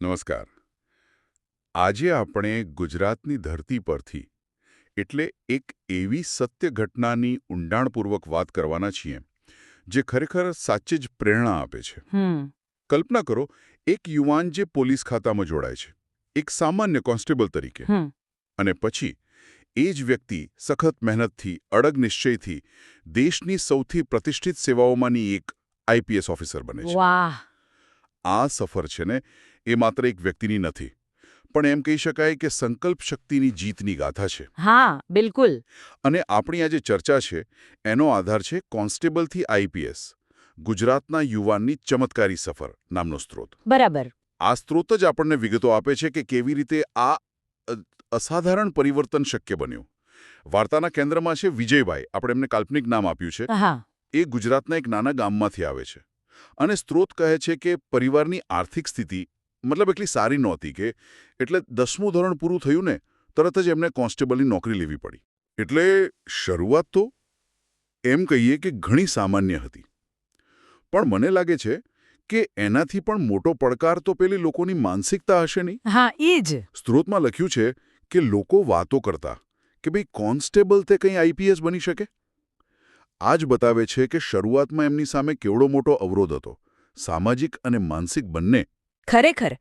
નમસ્કાર. આજે આપણે ગુજરાતની ધરતી પરથી એટલે એક એવી સત્ય ઘટનાની ઊંડાણપૂર્વક વાત કરવાના છીએ જે ખરેખર સાચી જ પ્રેરણા આપે છે. કલ્પના કરો એક યુવાન જે પોલીસ ખાતામાં જોડાય છે એક સામાન્ય કોન્સ્ટેબલ તરીકે. અને પછી એ જ વ્યક્તિ સખત મહેનતથી અડગ નિશ્ચયથી દેશની સૌથી પ્રતિષ્ઠિત સેવાઓમાંની એક આઈપીએસ ઓફિસર બને છે. આ સફર છે ને એ માત્ર એક વ્યક્તિની નથી પણ એમ કહી શકાય કે સંકલ્પ શક્તિની જીતની ગાથા છે. હા બિલકુલ. અને આપણી આ જે ચર્ચા છે એનો આધાર છે કોન્સ્ટેબલથી આઈપીએસ ગુજરાતના યુવાનની ચમત્કારી સફર નામનો સ્ત્રોત. બરાબર. આ સ્ત્રોત જ આપણને વિગતો આપે છે કે કેવી રીતે આ અસાધારણ પરિવર્તન શક્ય બન્યું. વાર્તાના કેન્દ્રમાં છે વિજયભાઈ આપણે એમને કાલ્પનિક નામ આપ્યું છે. હા. એ ગુજરાતના એક નાના ગામમાંથી આવે છે. અને સ્ત્રોત કહે છે કે પરિવારની આર્થિક સ્થિતિ મતલબ એટલી સારી નહોતી કે એટલે દસમું ધોરણ પૂરું થયું ને તરત જ એમને કોન્સ્ટેબલની નોકરી લેવી પડી. એટલે શરૂઆત તો એમ કહીએ કે ઘણી સામાન્ય હતી. પણ મને લાગે છે કે એનાથી પણ મોટો પડકાર તો પેલી લોકોની માનસિકતા હશે નહીં? હા એ જ. સ્ત્રોતમાં લખ્યું છે કે લોકો વાતો કરતા કે ભાઈ કોન્સ્ટેબલ તે કંઈ આઈપીએસ બની શકે? આ જ બતાવે છે કે શરૂઆતમાં એમની સામે કેવડો મોટો અવરોધ હતો. સામાજિક અને માનસિક બંને ખરેખર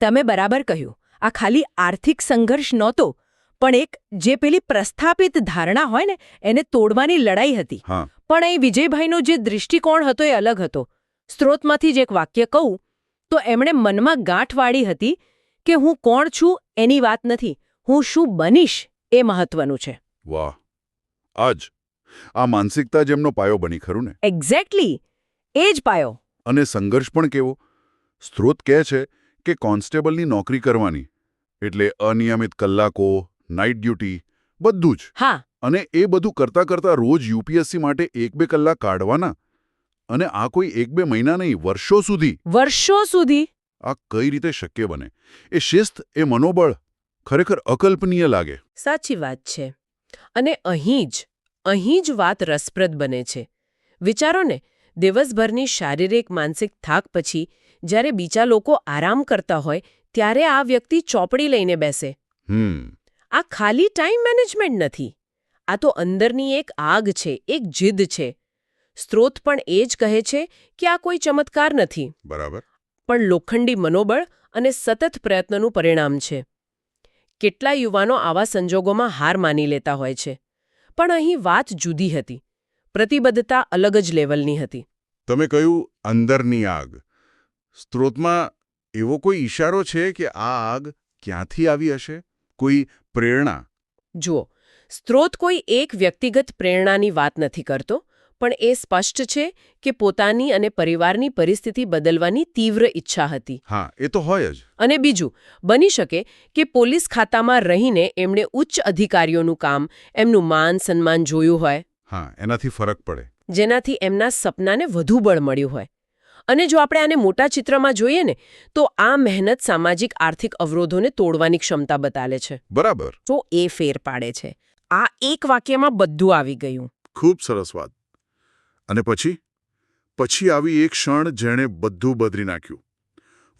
તમે બરાબર કહ્યું. આ ખાલી આર્થિક સંઘર્ષ નહોતો પણ એક જે પેલી પ્રસ્થાપિત ધારણા હોય ને એને તોડવાની લડાઈ હતી. પણ એ વિજયભાઈનો જે દૃષ્ટિકોણ હતો એ અલગ હતો. સ્ત્રોતમાંથી જ એક વાક્ય કહું તો એમણે મનમાં ગાંઠ વાળી હતી કે હું કોણ છું એની વાત નથી હું શું બનીશ એ મહત્વનું છે. વાહ. આજ. આ માનસિકતા જેમનો પાયો બની ખરું ને? એક્ઝેક્ટલી એ જ પાયો. અને સંઘર્ષ પણ કેવો? સ્ત્રોત કહે છે કે કોન્સ્ટેબલની નોકરી કરવાની એટલે અનિયમિત કલાકો નાઇટ ડ્યુટી બધું જ. હા. અને એ બધું કરતા કરતા રોજ યુપીએસસી માટે એક બે કલાક કાઢવાના. અને આ કોઈ એક બે મહિના નહીં વર્ષો સુધી. વર્ષો સુધી? આ કઈ રીતે શક્ય બને? એ શિસ્ત એ મનોબળ ખરેખર અકલ્પનીય લાગે. સાચી વાત છે. અને અહીં જ અહીં જ વાત રસપ્રદ બને છે. વિચારો ને દિવસભરની શારીરિક માનસિક થાક પછી જ્યારે બીજા લોકો આરામ કરતા હોય ત્યારે આ વ્યક્તિ ચોપડી લઈને બેસે. હમ. આ ખાલી ટાઈમ મેનેજમેન્ટ નથી. આ તો અંદરની એક આગ છે એક જીદ છે. સ્ત્રોત પણ એ જ કહે છે કે આ કોઈ ચમત્કાર નથી. બરાબર. પણ લોખંડી મનોબળ અને સતત પ્રયત્નનું પરિણામ છે. કેટલા યુવાનો આવા સંજોગોમાં હાર માની લેતા હોય છે. પણ અહીં વાત જુદી હતી. પ્રતિબદ્ધતા અલગ જ લેવલની હતી. તમે કહ્યું અંદરની આગ. સ્ત્રોતમાં એવો કોઈ ઈશારો છે કે આ આગ ક્યાંથી આવી હશે? કોઈ પ્રેરણા? જુઓ સ્ત્રોત કોઈ એક વ્યક્તિગત પ્રેરણાની વાત નથી કરતો પણ એ સ્પષ્ટ છે કે પોતાની અને પરિવારની પરિસ્થિતિ બદલવાની તીવ્ર ઈચ્છા હતી. હા એ તો હોય જ. અને બીજું બની શકે કે પોલીસ ખાતામાં રહીને એમણે ઉચ્ચ અધિકારીઓનું કામ એમનું માન સન્માન જોયું હોય. હા એનાથી ફરક પડે. જેનાથી એમના સપનાને વધુ બળ મળ્યું હોય. અને જો આપણે આને મોટા ચિત્રમાં જોઈએ ને તો આ મહેનત સામાજિક આર્થિક અવરોધોને તોડવાની ક્ષમતા બતાલે છે. બરાબર. તો એ ફેર પાડે છે. આ એક વાક્યમાં બધું આવી ગયું. ખૂબ સરસ વાત. અને પછી? પછી આવી એક ક્ષણ જેણે બધું બદલી નાખ્યું.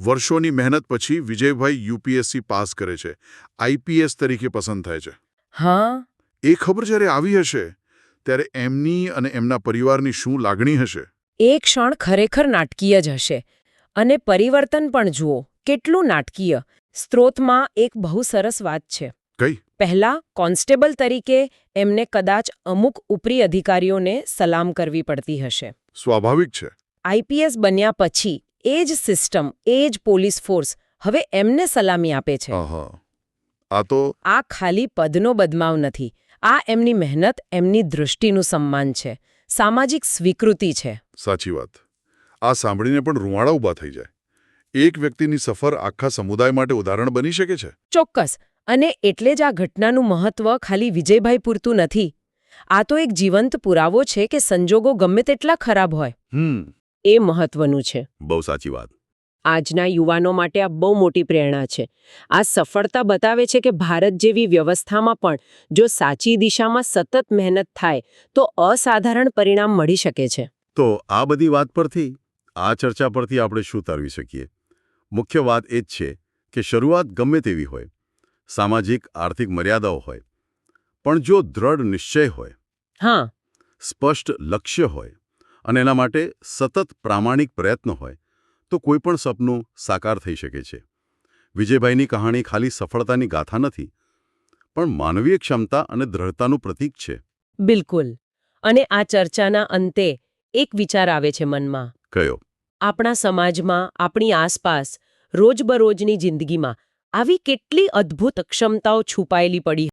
વર્ષોની મહેનત પછી વિજયભાઈ યુપીએસસી પાસ કરે છે. આઈપીએસ તરીકે પસંદ થાય છે. હા. એ ખબર જ્યારે આવી હશે ત્યારે એમની અને એમના પરિવારની શું લાગણી હશે? એ ક્ષણ ખરેખર નાટકીય જ હશે. અને પરિવર્તન પણ જુઓ કેટલું નાટકીય. સ્ત્રોતમાં એક બહુ સરસ વાત છે. કઈ? પહેલા કોન્સ્ટેબલ તરીકે એમને કદાચ અમુક ઉપરી અધિકારીઓને સલામ કરવી પડતી હશે. સ્વાભાવિક છે. આઈપીએસ બન્યા પછી એ જ સિસ્ટમ એ જ પોલીસ ફોર્સ હવે એમને સલામી આપે છે. આ તો આ ખાલી પદનો બદમાવ નથી. આ એમની મહેનત એમની દૃષ્ટિનું સન્માન છે. સામાજિક સ્વીકૃતિ છે. સાચી વાત. આ સાંભળીને પણ રૂવાડા ઊભા થઈ જાય. એક વ્યક્તિની સફર આખા સમુદાય માટે ઉદાહરણ બની શકે છે? ચોક્કસ. અને એટલે જ આ ઘટનાનું મહત્વ ખાલી વિજયભાઈ પૂરતું નથી. આ તો એક જીવંત પુરાવો છે કે સંજોગો ગમે તેટલા ખરાબ હોય. એ મહત્વનું છે. બહુ સાચી વાત. આજના યુવાનો માટે આ બહુ મોટી પ્રેરણા છે. આ સફળતા બતાવે છે કે ભારત જેવી વ્યવસ્થામાં પણ જો સાચી દિશામાં સતત મહેનત થાય તો અસાધારણ પરિણામ મળી શકે છે. તો આ બધી વાત પરથી આ ચર્ચા પરથી આપણે શું તારવી શકીએ? મુખ્ય વાત એ જ છે કે શરૂઆત ગમે તેવી હોય સામાજિક આર્થિક મર્યાદાઓ હોય પણ જો દ્રઢ નિશ્ચય હોય હા. સ્પષ્ટ લક્ષ્ય હોય અને એના માટે સતત પ્રામાણિક પ્રયત્ન હોય તો કોઈ પણ સપનું સાકાર થઈ શકે છે. વિજયભાઈની કહાણી ખાલી સફળતાની ગાથા નથી પણ માનવીય ક્ષમતા અને દ્રઢતાનું પ્રતીક છે. બિલકુલ. અને આ ચર્ચાના અંતે એક વિચાર આવે છે મનમાં. કયો? આપણા સમાજમાં આપણી આસપાસ રોજબરોજની જિંદગીમાં આવી કેટલી અદ્ભુત ક્ષમતાઓ છુપાયેલી પડી